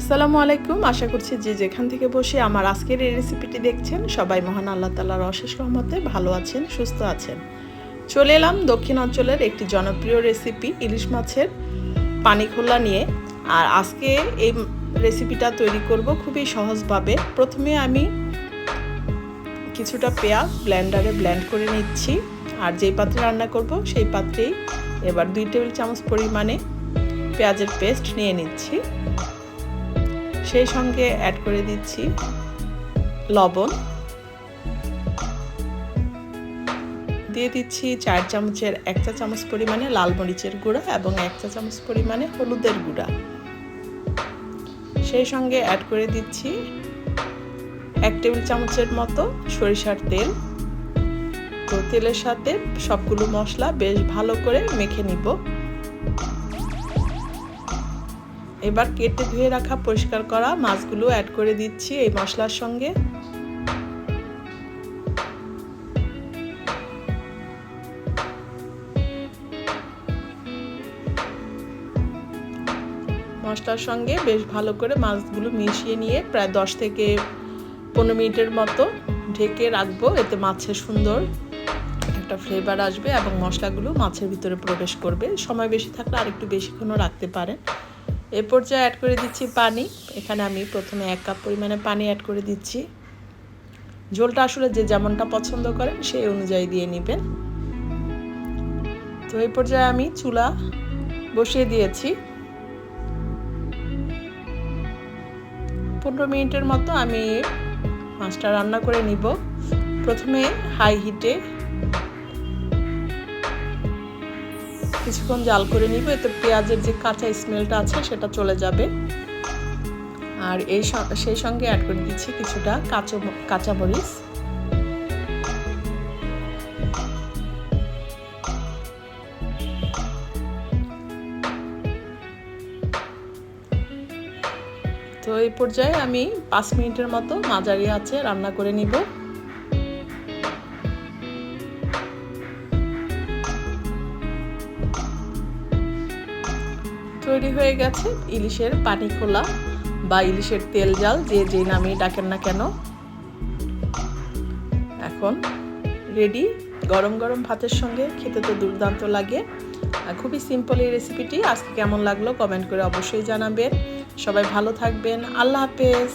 আসসালামু আলাইকুম। আশা করছি যে যেখান থেকে বসে আমার আজকের এই রেসিপিটি দেখছেন, সবাই মহান আল্লাহ তালার অশেষ রহমতে ভালো আছেন, সুস্থ আছেন। চলে এলাম দক্ষিণ অঞ্চলের একটি জনপ্রিয় রেসিপি ইলিশ মাছের পানি খোলা নিয়ে। আর আজকে এই রেসিপিটা তৈরি করব খুবই সহজভাবে। প্রথমে আমি কিছুটা পেঁয়াজ ব্ল্যান্ডারে ব্ল্যান্ড করে নিচ্ছি। আর যেই পাত্রে রান্না করব, সেই পাত্রেই এবার দুই টেবিল চামচ পরিমাণে পেঁয়াজের পেস্ট নিয়ে নিচ্ছি। সেই সঙ্গে অ্যাড করে দিচ্ছি লবণ। দিয়ে দিচ্ছি চার চামচের এক চা চামচ পরিমাণে লাল মরিচের গুঁড়া এবং এক চা চামচ পরিমাণে হলুদের গুঁড়া। সেই সঙ্গে অ্যাড করে দিচ্ছি এক টেবিল চামচের মতো সরিষার তেল। তো তেলের সাথে সবগুলো মশলা বেশ ভালো করে মেখে নিব। এবার কেটে ধুয়ে রাখা, পরিষ্কার করা মাছগুলো অ্যাড করে দিচ্ছি এই মশলার সঙ্গে। মশলার সঙ্গে বেশ ভালো করে মাছগুলো মিশিয়ে নিয়ে প্রায় দশ থেকে পনেরো মিনিটের মতো ঢেকে রাখব, এতে মাছের সুন্দর একটা ফ্লেভার আসবে এবং মশলাগুলো মাছের ভিতরে প্রবেশ করবে। সময় বেশি থাকলে আর একটু বেশিক্ষণও রাখতে পারেন। এ পর্যায়ে অ্যাড করে দিচ্ছি পানি। এখানে আমি প্রথমে এক কাপ পরিমাণে পানি অ্যাড করে দিচ্ছি। ঝোলটা আসলে যে যেমনটা পছন্দ করেন, সেই অনুযায়ী দিয়ে নেবেন। তো এই পর্যায়ে আমি চুলা বসিয়ে দিয়েছি। পনেরো মিনিটের মতো আমি মাছটা রান্না করে নিব। প্রথমে হাই হিটে কিছুক্ষণ জাল করে নিব, এতে পেঁয়াজের যে কাঁচা স্মেলটা আছে সেটা চলে যাবে। আর এই সেই সঙ্গে অ্যাড করে দিচ্ছি কিছুটা কাঁচা কাঁচামরিচ তো এই পর্যায়ে আমি পাঁচ মিনিটের মতো মাঝারি আছে রান্না করে নিব। তৈরি হয়ে গেছে ইলিশের পানি খোলা বা ইলিশের তেল জাল, যে যে নামে ডাকেন না কেন। এখন রেডি গরম গরম ভাতের সঙ্গে খেতে তো দুর্দান্ত লাগে। খুবই সিম্পল এই রেসিপিটি আজকে কেমন লাগল? কমেন্ট করে অবশ্যই জানাবেন। সবাই ভালো থাকবেন। আল্লাহ হাফেজ।